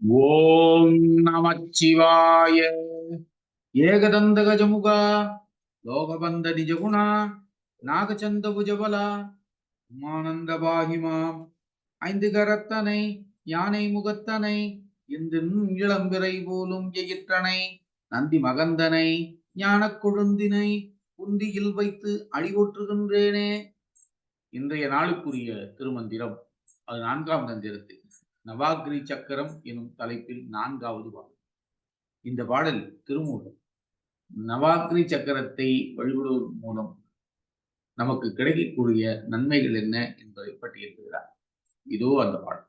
ஓம் நமச்சிவாய. ஏகதந்த கஜமுகா லோகபந்த நிஜகுணா நாகச்சந்த புஜபலா உமானந்த பாகிமாம் ஐந்து கரத்தனை யானை முகத்தனை இந்த இளம்பிறை போலும் எயிற்றனை நந்தி மகந்தனை ஞானக் கொழுந்தினை குந்தியில் வைத்து அழிவொற்றுகின்றேனே. இன்றைய நாளுக்குரிய திருமந்திரம் அது நான்காம் தந்திரத்தில். நவாகிரி சக்கரம் எனும் தலைப்பில் நான்காவது பாடல். இந்த பாடல் திருமூலம். நவாகிரி சக்கரத்தை வழிபடுவதன் மூலம் நமக்கு கிடைக்கக்கூடிய நன்மைகள் என்ன என்பதை பட்டியலிடுகிறார். இதோ அந்த பாடல்.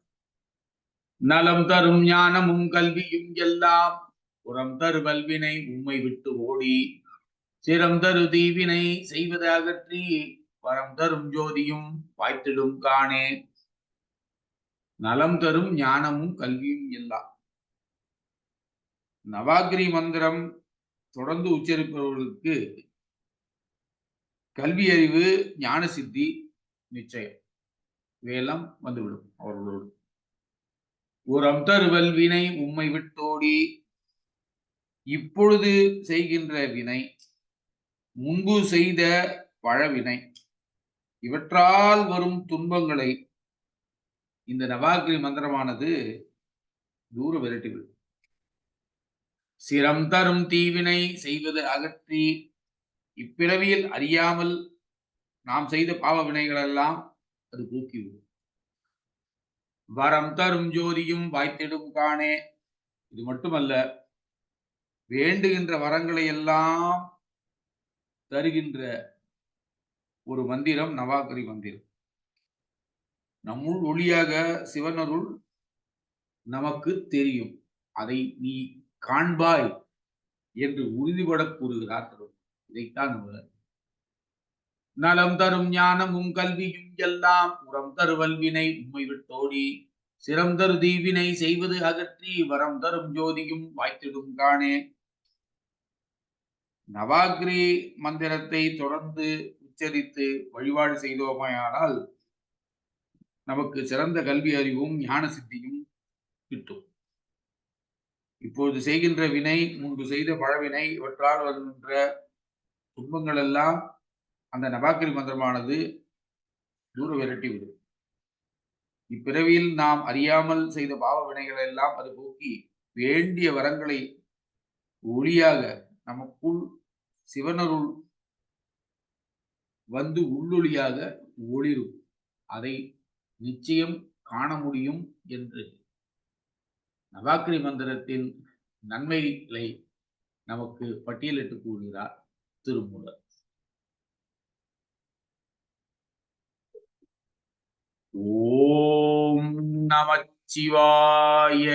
நலம் தரும் ஞானமும் கல்வியும் எல்லாம் புறம் தரு வல்வினை உண்மை விட்டு ஓடி. சிரம் தரு தீவினை செய்வது அகற்றி வரம் தரும் ஜோதியும் வாய்த்திடும் காணே. நலம் தரும் ஞானமும் கல்வியும் எல்லாம் நவாகிரி மந்திரம் தொடர்ந்து உச்சரிப்பவர்களுக்கு கல்வி அறிவு ஞான சித்தி நிச்சயம். இவையெல்லாம் வந்துவிடும் அவர்களோடு. உரம் தருவல் வினை உம்மை விட்டோடி. இப்பொழுது செய்கின்ற வினை முன்பு செய்த பழவினை. இவற்றால் வரும் துன்பங்களை இந்த நவாகிரி மந்திரமானது தூர விரட்டிவிடும் சிரம் தரும் தீவினை செய்வது அகற்றி இப்பிறவியில் அறியாமல் நாம் செய்த பாவ வினைகளெல்லாம் அது போக்கிவிடும் வரம் தரும் ஜோதியும் வாய்த்திடும் காணே. இது மட்டுமல்ல வேண்டுகின்ற வரங்களை எல்லாம் தருகின்ற ஒரு மந்திரம் நவாகரி மந்திரம் நம்முள் ஒளியாக சிவனருள் நமக்கு தெரியும். அதை நீ காண்பாய் என்று உறுதிபட கூறுகிறார் இதைத்தான் நலம் தரும் ஞானமும் கல்வியும் எல்லாம் உரம் தருவல்வினை உம்மை விட்டோடி. சிரம் தரு தீவினை செய்வது அகற்றி வரம் தரும் ஜோதியும் வாய்த்திடும் காணே. நவாகிரி மந்திரத்தை தொடர்ந்து உச்சரித்து வழிபாடு செய்தோமையானால் நமக்கு சிறந்த கல்வி அறிவும் ஞான சித்தியும் கிட்டும். இப்போது செய்கின்ற வினை முன்பு செய்த பழவினை இவற்றால் வருகின்ற துன்பங்கள் எல்லாம் அந்த நபாக்கிரி மந்திரமானது தூர விரட்டி விடும். இப்பிறவியில் நாம் அறியாமல் செய்த பாவ வினைகளை எல்லாம் அது போக்கி வேண்டிய வரங்களை ஒளியாக நமக்குள் சிவனருள் வந்து உள்ளொளியாக ஒளிரும். அதை நிச்சயம் காண முடியும் என்று. நவாக்கிரி மந்திரத்தின் நன்மைகளை நமக்கு பட்டியலிட்டு கூறுகிறார் திருமூலர். ஓம் நமச்சிவாய